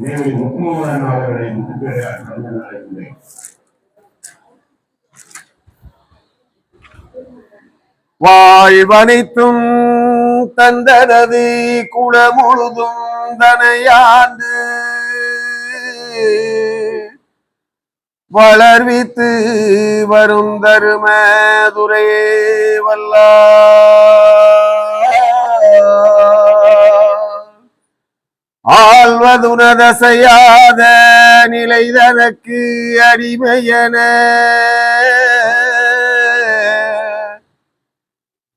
மேலும் முக்குமோகன் அவர்களை முத்துப்பேரையார் கடந்து வாழ்வனைத்தும் தந்தனது குளமுழுதும் தனையாண்டு வளர்வித்து வரும் தரும துரையே வல்லா. ஆழ்வதுனதசையாத நிலை தனக்கு அடிமையன.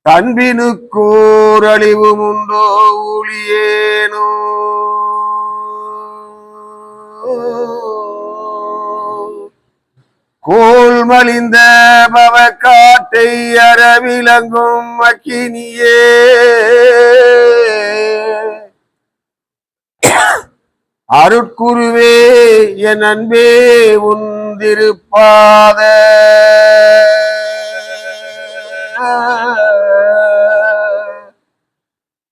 தன்பினுக்கூர் அழிவும் உண்டோ ஊழியேனோ. கோல் மலிந்த பவ காட்டை அறவிலங்கும் அக்கினியே. அருட்குருவே என் அன்பே உந்திருப்பாத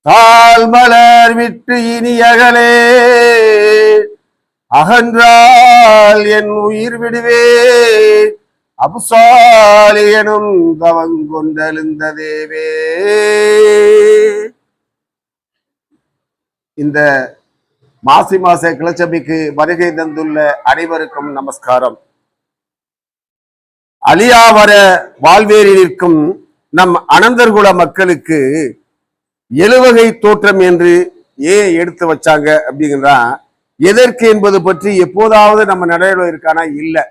தால் மலர் விட்டு இனி அகலே அகன்றால் என் உயிர் விடுவே. அபுசாலி எனும் தவங்கொண்டெழுந்த தேவே. இந்த மாசி மாச கிளச்சபிக்கு வருகை தந்துள்ள அனைவருக்கும் நமஸ்காரம். அழியாவர வாழ்வேரில் நிற்கும் நம் அனந்தர்குல மக்களுக்கு எழுவகை தோற்றம் என்று ஏன் எடுத்து வச்சாங்க அப்படிங்கிறா எதற்கு என்பது பற்றி எப்போதாவது நம்ம நடைமுறை இருக்கானா இல்லை.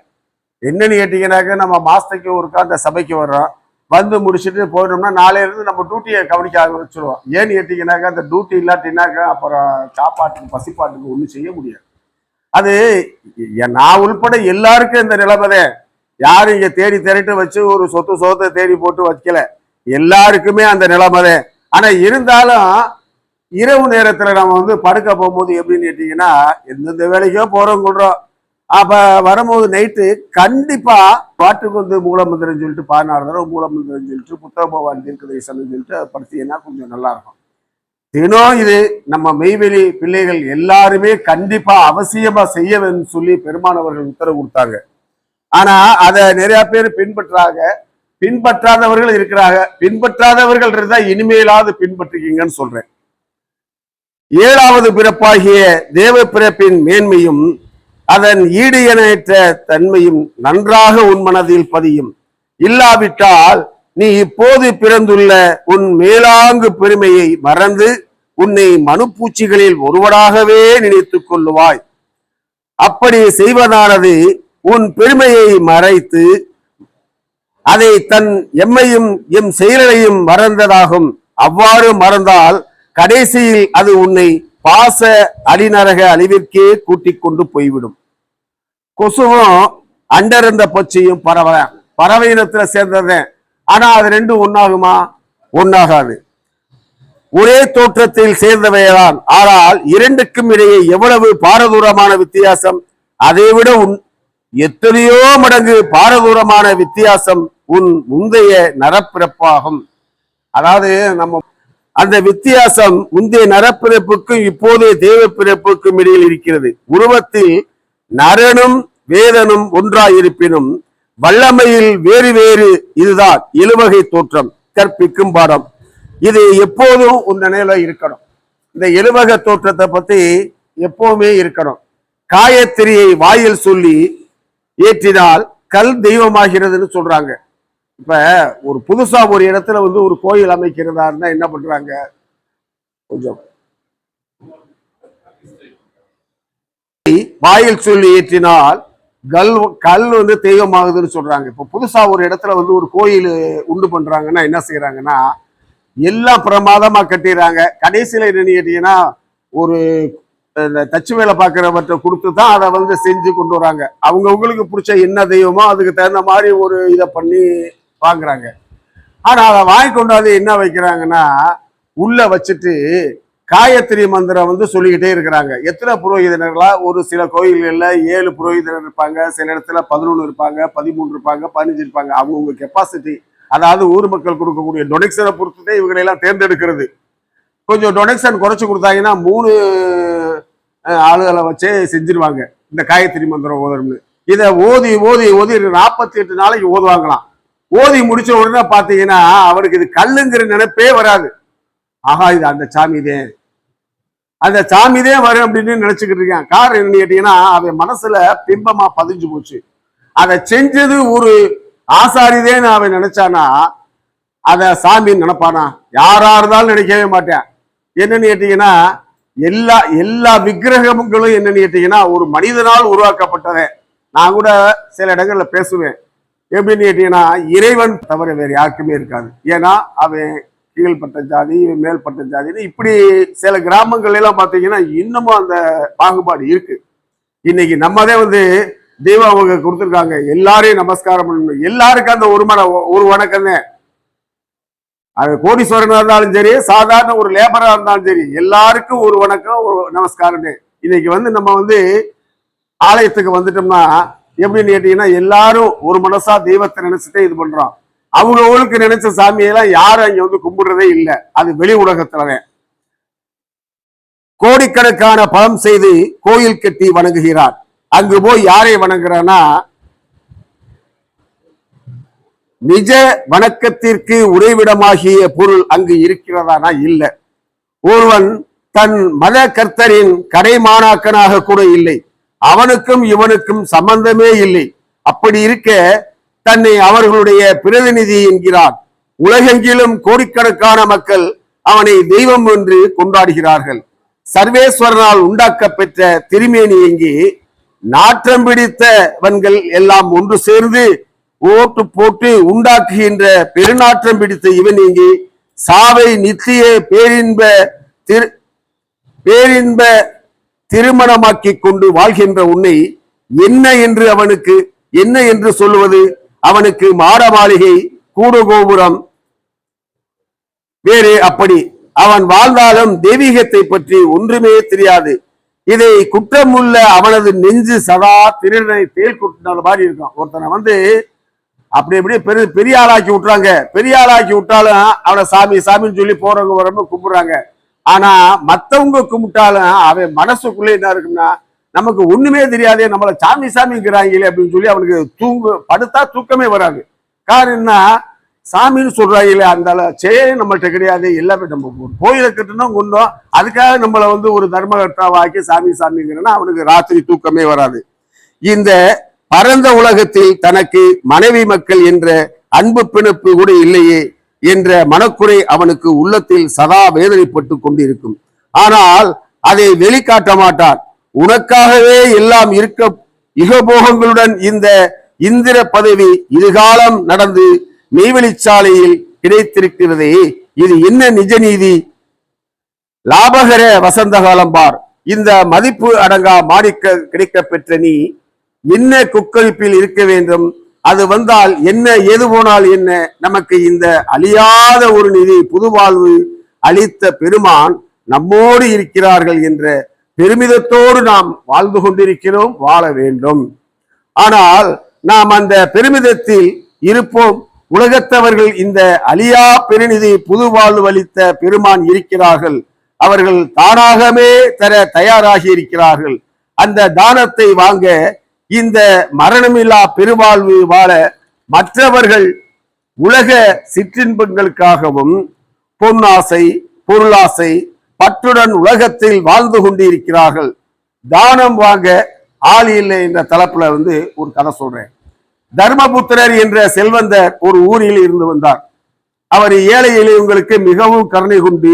என்னன்னு கேட்டீங்கன்னாக்க நம்ம மாசத்துக்கு ஒருக்கா அந்த சபைக்கு வர்றோம். வந்து முடிச்சுட்டு போயிட்டோம்னா நாளையிலேருந்து நம்ம டியூட்டியை கவனிக்க ஆரம்பிச்சிருவோம். ஏன்னு கேட்டிங்கனாக்கா அந்த டியூட்டி இல்லாட்டினாக்கா அப்புறம் சாப்பாட்டுக்கு பசிப்பாட்டுக்கு ஒன்றும் செய்ய முடியாது. அது எ- நான் உள்பட எல்லாருக்கும் இந்த நிலைமை யாரும் இங்கே தேடி திரட்டு வச்சு ஒரு சொத்து சொத்தை தேடி போட்டு வைக்கல. எல்லாருக்குமே அந்த நிலைமை ஆனால் இருந்தாலும் இரவு நேரத்தில் நம்ம வந்து படுக்க போகும்போது எப்படின்னு கேட்டிங்கன்னா எந்தெந்த வேலைக்கோ போகிறோம் கொள்றோம். அப்போ வரும்போது நைட்டு கண்டிப்பாக பாட்டுக்கு வந்து மூலமந்திரம் சொல்லிட்டு பதினாறு தடவை மூலமந்திரம் சொல்லிட்டு புத்தக பகவான் தீர்க்கதரிசனம் சொல்லிட்டு அதை படுத்தீங்கன்னா கொஞ்சம் நல்லாயிருக்கும். தினம் இது நம்ம மெய்வெளி பிள்ளைகள் எல்லாருமே கண்டிப்பாக அவசியமாக செய்ய சொல்லி பெருமானவர்கள் உத்தரவு கொடுத்தாங்க. ஆனால் அதை நிறையா பேர் பின்பற்றாங்க. பின்பற்றாதவர்கள் இருக்கிறாங்க. பின்பற்றாதவர்கள் இருந்தால் இனிமேலாவது பின்பற்றுக்கீங்கன்னு சொல்கிறேன் ஏழாவது பிறப்பாகிய தேவ பிறப்பின் மேன்மையும் அதன் ஈடு இணையற்ற தன்மையும் நன்றாக உன் மனதில் பதியும். இல்லாவிட்டால் நீ இப்போது பிறந்துள்ள உன் மேலாங்கு பெருமையை மறந்து உன்னை மனுப்பூச்சிகளில் ஒருவராகவே நினைத்துக் கொள்ளுவாய். அப்படி செய்வதானது உன் பெருமையை மறைத்து அதை தன் எம்மையும் எம் செயலையும் மறந்ததாகும். அவ்வாறு மறந்தால் கடைசியில் அது உன்னை பாச அடிநரக அழிவிற்கே கூட்டிக் கொண்டு போய்விடும். கொசுவும் இருந்த பச்சையும் பறவை பறவை இனத்துல சேர்ந்ததே. ஆனா அது ரெண்டும் ஒன்னாகுமா? ஒன்னாகாது. ஒரே தோற்றத்தில் சேர்ந்தவைதான் ஆனால் இரண்டுக்கும் இடையே எவ்வளவு பாரதூரமான வித்தியாசம்? அதைவிட உன் எத்தனையோ மடங்கு பாரதூரமான வித்தியாசம் உன் முந்தைய நரப்பிறப்பாகும். அதாவது நம்ம அந்த வித்தியாசம் முந்தைய நரப்பிறப்புக்கும் இப்போதைய தேவ பிறப்புக்கும் இடையில் இருக்கிறது. உருவத்தில் நரனும் வேதனும் ஒன்றாயிருப்பினும் வல்லமையில் வேறு வேறு இதுதான் எழுவகை தோற்றம் கற்பிக்கும் பாடம். இது எப்போதும் உன் நினைவுல இருக்கணும். இந்த எழுவக தோற்றத்தை பத்தி எப்பவுமே இருக்கணும். காயத்திரியை வாயில் சொல்லி ஏற்றினால் கல் தெய்வமாகிறதுன்னு சொல்றாங்க. இப்போ ஒரு புதுசாக ஒரு இடத்துல வந்து ஒரு கோயில் அமைக்கிறதா இருந்தால் என்ன பண்றாங்க? கொஞ்சம். வாயில் சொல்லி ஏற்றினால் கல் கல் வந்து தெய்வமாகுதுன்னு சொல்றாங்க. இப்போ புதுசாக ஒரு இடத்துல வந்து ஒரு கோயில் உண்டு பண்றாங்கன்னா என்ன செய்யறாங்கன்னா எல்லாம் பிரமாதமாக கட்டிடுறாங்க கடைசியில் என்ன கேட்டீங்கன்னா ஒரு இந்த தச்சு வேலை பார்க்குறவற்றை கொடுத்து தான் அதை வந்து செஞ்சு கொண்டு வராங்க. அவங்கவுங்களுக்கு பிடிச்ச என்ன தெய்வமோ அதுக்கு தகுந்த மாதிரி ஒரு இதை பண்ணி வாங்குறாங்க. ஆனால் அதை வாங்கி கொண்டு வந்து என்ன வைக்கிறாங்கன்னா உள்ள வச்சுட்டு காயத்ரி மந்திரம் வந்து சொல்லிக்கிட்டே இருக்கிறாங்க. எத்தனை புரோகிதர்களா? ஒரு சில கோயில்களில் ஏழு புரோகிதர் இருப்பாங்க. சில இடத்துல பதினொன்று இருப்பாங்க பதிமூணு இருப்பாங்க பதினஞ்சு இருப்பாங்க. அவங்கவுங்க கெப்பாசிட்டி அதாவது ஊர் மக்கள் கொடுக்கக்கூடிய டொனேஷனை பொறுத்துதான் இவங்களை எல்லாம் தேர்ந்தெடுக்கிறது. கொஞ்சம் டொனேஷன் குறைச்சி கொடுத்தாங்கன்னா மூணு ஆளுகளை வச்சே செஞ்சிருவாங்க. இந்த காயத்ரி மந்திரம் ஓதணும்னு. இதை ஓதி ஓதி ஓதி நாற்பத்தி எட்டு நாளைக்கு ஓதுவாங்களாம். ஓதி முடிச்ச உடனே பார்த்தீங்கன்னா அவருக்கு இது கல்லுங்கிற நினைப்பே வராது. ஆஹா இது அந்த சாமிதே அந்த சாமிதே வரும் அப்படின்னு நினைச்சுக்கிட்டு இருக்கேன். காரணம் என்னன்னு கேட்டீங்கன்னா அவன் மனசுல பிம்பமா பதிஞ்சு போச்சு. அதை செஞ்சது ஒரு ஆசாரிதேன்னு அவன் நினைச்சானா அத சாமி நினைப்பானா? யாரா இருந்தாலும் நினைக்கவே மாட்டேன். என்னன்னு கேட்டீங்கன்னா எல்லா எல்லா விக்கிரகங்களும் என்னன்னு கேட்டீங்கன்னா ஒரு மனிதனால் உருவாக்கப்பட்டதே நான் கூட சில இடங்கள்ல பேசுவேன். எப்படின்னு கேட்டீங்கன்னா இறைவன் தவிர வேறு யாருக்குமே இருக்காது. ஏன்னா அவன் கீழ்பட்ட ஜாதி இவன் மேல்பட்ட ஜாதின்னு இப்படி சில கிராமங்கள் எல்லாம் பார்த்தீங்கன்னா இன்னமும் அந்த பாகுபாடு இருக்கு. இன்னைக்கு நம்மதே வந்து தெய்வம் அவங்க கொடுத்துருக்காங்க. எல்லாரையும் நமஸ்காரம் பண்ணணும். எல்லாருக்கும் அந்த ஒரு மன ஒரு வணக்கம். அது கோடீஸ்வரனா இருந்தாலும் சரி சாதாரண ஒரு லேபரா இருந்தாலும் சரி எல்லாருக்கும் ஒரு வணக்கம் ஒரு நமஸ்காரம்னு இன்னைக்கு வந்து நம்ம வந்து ஆலயத்துக்கு வந்துட்டோம்னா எப்படின்னு கேட்டீங்கன்னா எல்லாரும் ஒரு மனசா தெய்வத்தை நினைச்சுட்டே இது பண்றோம் அவங்கவுங்களுக்கு நினைச்ச சாமியெல்லாம் யாரும் அங்க வந்து கும்பிடுறதே இல்லை. அது வெளி உலகத்துலதான் கோடிக்கணக்கான பணம் செய்து கோயில் கட்டி வணங்குகிறார். அங்கு போய் யாரை வணங்குறான்னா நிஜ வணக்கத்திற்கு உறைவிடமாகிய பொருள் அங்கு இருக்கிறதானா இல்ல. ஒருவன் தன் மத கர்த்தரின் கடைமானாக்கனாக கூட இல்லை. அவனுக்கும் இவனுக்கும் சம்பந்தமே இல்லை. அப்படி இருக்க தன்னை அவர்களுடைய பிரதிநிதி என்கிறார். உலகெங்கிலும் கோடிக்கணக்கான மக்கள் அவனை தெய்வம் என்று கொண்டாடுகிறார்கள். சர்வேஸ்வரனால் உண்டாக்க பெற்ற திருமேனி எங்கே? நாற்றம் பிடித்தவன்கள் எல்லாம் ஒன்று சேர்ந்து ஓட்டு போட்டு உண்டாக்குகின்ற பெருநாற்றம் பிடித்த இவன் இங்கி சாவை நித்திய பேரின்ப திரு பேரின்ப திருமணமாக்கி கொண்டு வாழ்கின்ற உன்னை என்ன என்று அவனுக்கு என்ன என்று சொல்லுவது? அவனுக்கு மாட மாளிகை கூடு கோபுரம் வேறு அப்படி. அவன் வாழ்ந்தாலும் தெய்வீகத்தை பற்றி ஒன்றுமே தெரியாது. இதை குற்றமுள்ள அவனது நெஞ்சு சதா திருடனை தேல் குட்டின மாதிரி இருக்கும். ஒருத்தனை வந்து அப்படி அப்படியே பெரிய பெரிய ஆளாக்கி விட்டுறாங்க. பெரிய ஆளாக்கி விட்டாலும் அவனை சாமி சாமின்னு சொல்லி போறவங்க வரவங்க கும்பிடுறாங்க. ஆனா மத்தவங்க கும்பிட்டாலும் அவன் மனசுக்குள்ளே என்ன இருக்குன்னா நமக்கு ஒண்ணுமே தெரியாதே நம்மளை சாமி சாமிங்கிறாங்களே அப்படின்னு சொல்லி அவனுக்கு தூங்கு படுத்தா தூக்கமே வராது. காரணம் என்ன? சாமின்னு சொல்றாங்களே அந்த அள- நம்மள்கிட்ட நம்மள்ட்ட கிடையாது எல்லாமே நம்ம ஒரு கோயிலை கட்டணும் கொண்டோம் அதுக்காக நம்மளை வந்து ஒரு தர்மகர்த்தாவாக்கி சாமி சாமிங்கிறனா அவனுக்கு ராத்திரி தூக்கமே வராது. இந்த பரந்த உலகத்தில் தனக்கு மனைவி மக்கள் என்ற அன்பு பிணைப்பு கூட இல்லையே. என்ற மனக்குறை அவனுக்கு உள்ளத்தில் சதா வேதனைப்பட்டு கொண்டிருக்கும். ஆனால் அதை வெளிக்காட்ட மாட்டான். உனக்காகவே எல்லாம் இருக்க இகபோகங்களுடன் இந்த இந்திர பதவி இதுகாலம் நடந்து மெய்வெளிச்சாலையில் கிடைத்திருக்கிறதே. இது என்ன நிஜ நீதி? லாபகர வசந்த காலம் பார். இந்த மதிப்பு அடங்கா மாணிக்க கிடைக்க பெற்ற நீ என்ன குக்களிப்பில் இருக்க வேண்டும்? அது வந்தால் என்ன எது போனால் என்ன? நமக்கு இந்த அழியாத ஒரு நிதி புதுவாழ்வு அளித்த பெருமான் நம்மோடு இருக்கிறார்கள் என்ற பெருமிதத்தோடு நாம் வாழ்ந்து கொண்டிருக்கிறோம் வாழ வேண்டும். ஆனால் நாம் அந்த பெருமிதத்தில் இருப்போம். உலகத்தவர்கள் இந்த அழியா பெருநிதி புது வாழ்வு அளித்த பெருமான் இருக்கிறார்கள். அவர்கள் தானாகவே தர தயாராகி இருக்கிறார்கள். அந்த தானத்தை வாங்க இந்த மரணமில்லா பெருவாழ்வு வாழ மற்றவர்கள் உலக சிற்றின்பங்களுக்காகவும் பொன்னாசை பொருளாசை பற்றுடன் உலகத்தில் வாழ்ந்து கொண்டிருக்கிறார்கள். தானம் வாங்க ஆள் இல்லை என்ற தலைப்புல வந்து ஒரு கதை சொல்றேன். தர்மபுத்திரர் என்ற செல்வந்தர் ஒரு ஊரில் இருந்து வந்தார். அவர் ஏழை எளியவங்களுக்கு மிகவும் கருணை கொண்டு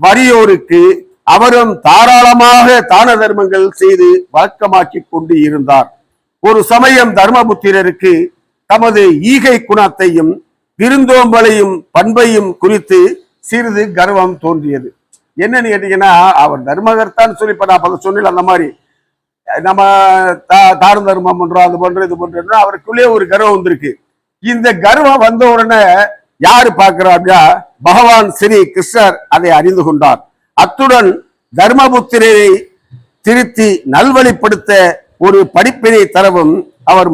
வறியோருக்கு அவரும் தாராளமாக தான தர்மங்கள் செய்து வழக்கமாக்கி கொண்டு இருந்தார். ஒரு சமயம் தர்மபுத்திரருக்கு தமது ஈகை குணத்தையும் விருந்தோம்பலையும் பண்பையும் குறித்து சிறிது கர்வம் தோன்றியது. என்னன்னு கேட்டீங்கன்னா அவர் தர்மகர்த்தான்னு சொல்லி இப்ப நான் அப்ப சொன்னேன் அந்த மாதிரி. நம்ம தா- தர்மம் பண்றோம் அது பண்றோம் இது பண்றோம் அவருக்குள்ளே ஒரு கர்வம் வந்திருக்கு. இந்த கர்வம் வந்த உடனே யாரு பார்க்கிறா அப்படின்னா பகவான் ஸ்ரீ கிருஷ்ணர் அதை அறிந்து கொண்டார். அத்துடன் தர்மபுத்திரரை திருத்தி நல்வழிப்படுத்த ஒரு படிப்பினை தரவும் அவர்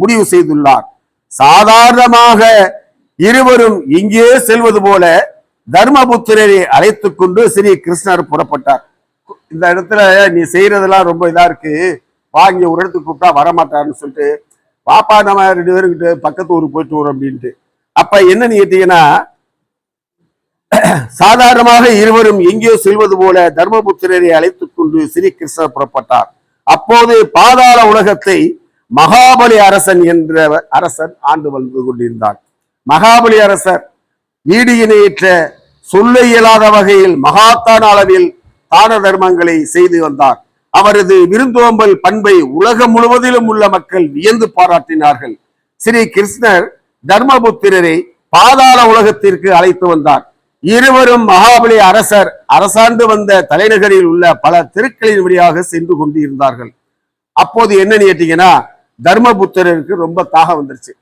முடிவு செய்துள்ளார். சாதாரணமாக இருவரும் இங்கே செல்வது போல தர்மபுத்திரரை அழைத்து கொண்டு ஸ்ரீ கிருஷ்ணர் புறப்பட்டார். இந்த இடத்துல நீ செய்யறதெல்லாம் ரொம்ப இதா இருக்கு. வாங்கி ஒரு இடத்துக்கு கூப்பிட்டா வரமாட்டாருன்னு சொல்லிட்டு பாப்பா நம்ம ரெண்டு பேருக்கிட்ட பக்கத்து ஊருக்கு போயிட்டு வரோம் அப்படின்ட்டு. அப்ப என்ன நீ கேட்டீங்கன்னா சாதாரணமாக இருவரும் எங்கேயோ செல்வது போல தர்மபுத்திரரை அழைத்துக் கொண்டு ஸ்ரீகிருஷ்ணர் புறப்பட்டார். அப்போது பாதாள உலகத்தை மகாபலி அரசன் என்ற அரசன் ஆண்டு வந்து கொண்டிருந்தார் மகாபலி அரசர் ஈடு இணையற்ற சொல்ல இயலாத வகையில் மகாத்தான அளவில் தான தர்மங்களை செய்து வந்தார். அவரது விருந்தோம்பல் பண்பை உலகம் முழுவதிலும் உள்ள மக்கள் வியந்து பாராட்டினார்கள். ஸ்ரீ கிருஷ்ணர் தர்மபுத்திரரை பாதாள உலகத்திற்கு அழைத்து வந்தார். இருவரும் மகாபலி அரசர் அரசாண்டு வந்த தலைநகரில் உள்ள பல தெருக்களின் வழியாக சென்று கொண்டு இருந்தார்கள் அப்போது என்னன்னு கேட்டீங்கன்னா தர்மபுத்திரருக்கு ரொம்ப தாகம் வந்துருச்சு.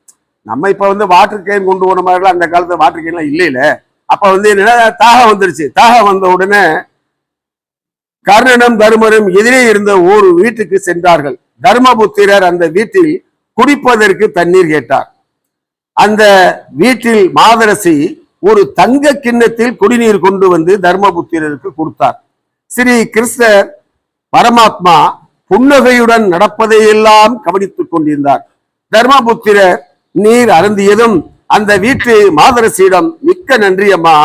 நம்ம இப்ப வந்து வாட்டர் கேன் கொண்டு போன மாதிரிலாம் அந்த காலத்துல வாட்டர் கேன்லாம் எல்லாம் இல்லையில. அப்ப வந்து என்னன்னா தாகம் வந்துருச்சு. தாகம் வந்த உடனே கர்ணனும் தருமரும் எதிரே இருந்த ஒரு வீட்டுக்கு சென்றார்கள். தர்மபுத்திரர் அந்த வீட்டில் குடிப்பதற்கு தண்ணீர் கேட்டார். அந்த வீட்டில் மாதரசி ஒரு தங்க கிண்ணத்தில் குடிநீர் கொண்டு வந்து தர்மபுத்திரருக்கு கொடுத்தார். ஸ்ரீ கிருஷ்ணர் பரமாத்மா புன்னகையுடன் நடப்பதையெல்லாம் கவனித்துக் கொண்டிருந்தார். தர்மபுத்திரர் நீர் அருந்தியதும் அந்த வீட்டு மாதரசியிடம் மிக்க நன்றி அம்மா.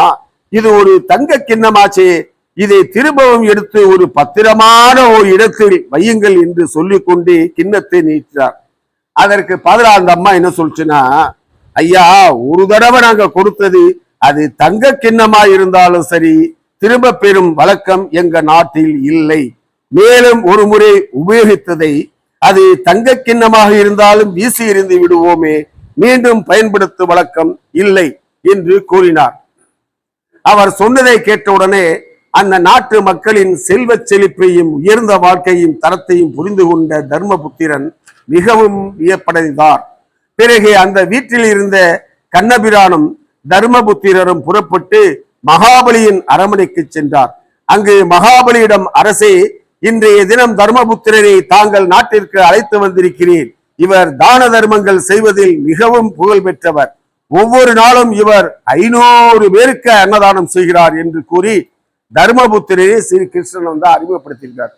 இது ஒரு தங்க கிண்ணமாச்சே. இதை திரும்பவும் எடுத்து ஒரு பத்திரமான ஒரு இடத்தில் வையுங்கள் என்று சொல்லிக் கொண்டு கிண்ணத்தை நீட்டினார். அதற்கு பதிலா அந்த அம்மா என்ன சொல்லுச்சுன்னா ஐயா ஒரு தடவை நாங்க கொடுத்தது அது தங்க கிண்ணமா இருந்தாலும் சரி திரும்ப பெறும் வழக்கம் எங்க நாட்டில் இல்லை. மேலும் ஒரு முறை உபயோகித்ததை அது தங்க கிண்ணமாக இருந்தாலும் வீசி எறிந்து விடுவோமே மீண்டும் பயன்படுத்தும் வழக்கம் இல்லை என்று கூறினார். அவர் சொன்னதை கேட்டவுடனே அந்த நாட்டு மக்களின் செல்வ செழிப்பையும் உயர்ந்த வாழ்க்கையின் தரத்தையும் புரிந்து கொண்ட தர்மபுத்திரன் மிகவும் வியப்படைந்தார். பிறகு அந்த வீட்டில் இருந்த கண்ணபிரானும் தர்மபுத்திரரும் புறப்பட்டு மகாபலியின் அரமனைக்கு சென்றார். அங்கு மகாபலியிடம் அரசே இன்றைய தினம் தர்மபுத்திரரை தாங்கள் நாட்டிற்கு அழைத்து வந்திருக்கிறேன் இவர் தான தர்மங்கள் செய்வதில் மிகவும் புகழ் பெற்றவர். ஒவ்வொரு நாளும் இவர் ஐநூறு பேருக்கு அன்னதானம் செய்கிறார் என்று கூறி தர்மபுத்திரரை ஸ்ரீ கிருஷ்ணன் வந்து அறிமுகப்படுத்தியிருக்கார்.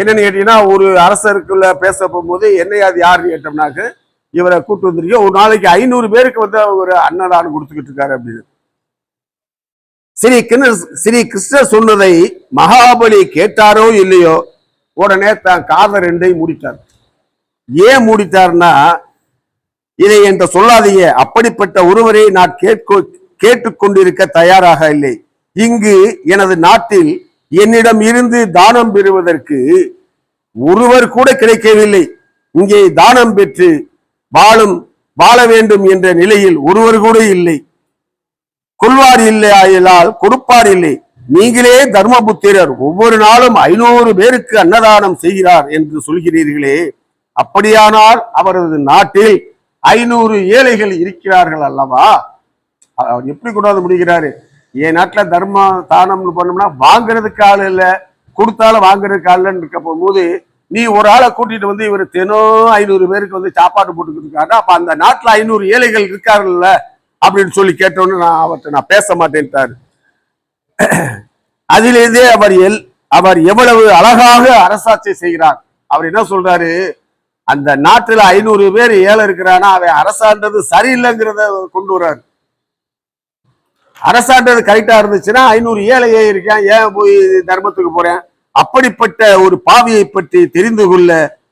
என்னன்னு கேட்டீங்கன்னா ஒரு அரசருக்குள்ள பேச போகும்போது என்னை அது யாருன்னு கேட்டோம்னாக்க இவரை கூட்டு வந்திருக்கீங்க. ஒரு நாளைக்கு ஐநூறு பேருக்கு வந்து ஒரு அன்னதானம் கொடுத்துக்கிட்டு இருக்காரு அப்படின்னு. ஸ்ரீ கிருஷ்ண ஸ்ரீ கிருஷ்ணர் சொன்னதை மகாபலி கேட்டாரோ இல்லையோ உடனே தான் காதை ரெண்டையும் மூடிட்டார். ஏன் மூடிட்டார்னா இதை என்று சொல்லாதீங்க. அப்படிப்பட்ட ஒருவரை நான் கேட்கோ கேட்டுக்கொண்டிருக்க தயாராக இல்லை. இங்கு எனது நாட்டில் என்னிடம் இருந்து தானம் பெறுவதற்கு ஒருவர் கூட கிடைக்கவில்லை. இங்கே தானம் பெற்று வாழும் வாழ வேண்டும் என்ற நிலையில் ஒருவர் கூட இல்லை. கொள்வார் இல்லை ஆயலால் கொடுப்பார் இல்லை. நீங்களே தர்மபுத்திரர். ஒவ்வொரு நாளும் ஐநூறு பேருக்கு அன்னதானம் செய்கிறார் என்று சொல்கிறீர்களே. அப்படியானால் அவரது நாட்டில் ஐநூறு ஏழைகள் இருக்கிறார்கள் அல்லவா? அவர் எப்படி கொண்டாந்து முடிகிறாரு? என் நாட்டில் தர்ம தானம்னு பண்ணோம்னா வாங்குறதுக்கு ஆள் இல்லை கொடுத்தாலும் வாங்குறதுக்கு ஆள் இல்லைன்னு இருக்க போகும்போது நீ ஒரு ஆளை கூட்டிட்டு வந்து இவர் தினம் ஐநூறு பேருக்கு வந்து சாப்பாடு போட்டுக்கிட்டு இருக்காரு அப்ப அந்த நாட்டுல ஐநூறு ஏழைகள் இருக்காருல்ல அப்படின்னு சொல்லி கேட்டோன்னு நான் அவர்கிட்ட நான் பேச மாட்டேன்ட்டாரு. அதிலிருந்தே அவர் எல் அவர் எவ்வளவு அழகாக அரசாட்சி செய்கிறார். அவர் என்ன சொல்றாரு? அந்த நாட்டுல ஐநூறு பேர் ஏழை இருக்கிறானா அவன் அரசாண்டது சரியில்லைங்கிறத கொண்டு வர்றாரு. அரசாண்டது கரெக்டா இருந்துச்சுன்னா ஐநூறு ஏழையே இருக்கேன் ஏன் போய் தர்மத்துக்கு போறேன்? அப்படிப்பட்ட ஒரு பாவியை பற்றி தெரிந்து கொள்ள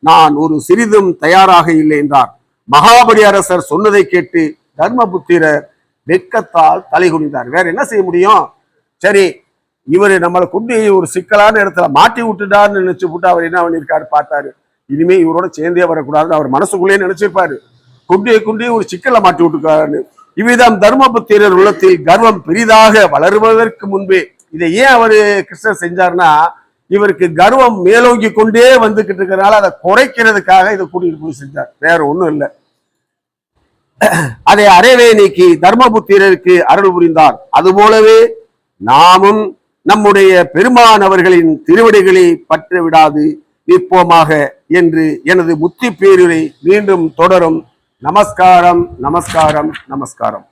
நான் ஒரு சிறிதும் தயாராக இல்லை என்றார். மகாபலி அரசர் சொன்னதை கேட்டு தர்மபுத்திரர் வெட்கத்தால் தலை குனிந்தார். வேற என்ன செய்ய முடியும்? சரி இவர் நம்மளை கொண்டு ஒரு சிக்கலான இடத்துல மாட்டி விட்டுட்டார்னு நினைச்சு விட்டு அவர் என்ன பண்ணியிருக்காரு பார்த்தாரு. இனிமே இவரோட சேர்ந்தே வரக்கூடாதுன்னு அவர் மனசுக்குள்ளேயே நினைச்சிருப்பாரு. குண்டியை குண்டியை ஒரு சிக்கலை மாட்டி விட்டுருக்காருன்னு. இவ்விதம் தர்மபுத்திரர் உள்ளத்தில் கர்வம் பெரிதாக வளருவதற்கு முன்பே இதை ஏன் அவர் கிருஷ்ணர் செஞ்சாருன்னா இவருக்கு கர்வம் மேலோங்கி கொண்டே வந்துகிட்டு இருக்கிறனால அதை குறைக்கிறதுக்காக இதை கூட்டிட்டு போய் செஞ்சார். வேற ஒன்றும் இல்லை. அதை அறவே நீக்கி தர்மபுத்திரருக்கு அருள் புரிந்தார். அதுபோலவே நாமும் நம்முடைய பெருமானவர்களின் திருவடிகளை பற்ற விடாது நிற்போமாக என்று எனது முத்தி பேருரை மீண்டும் தொடரும். நமஸ்காரம் நமஸ்காரம் நமஸ்காரம்.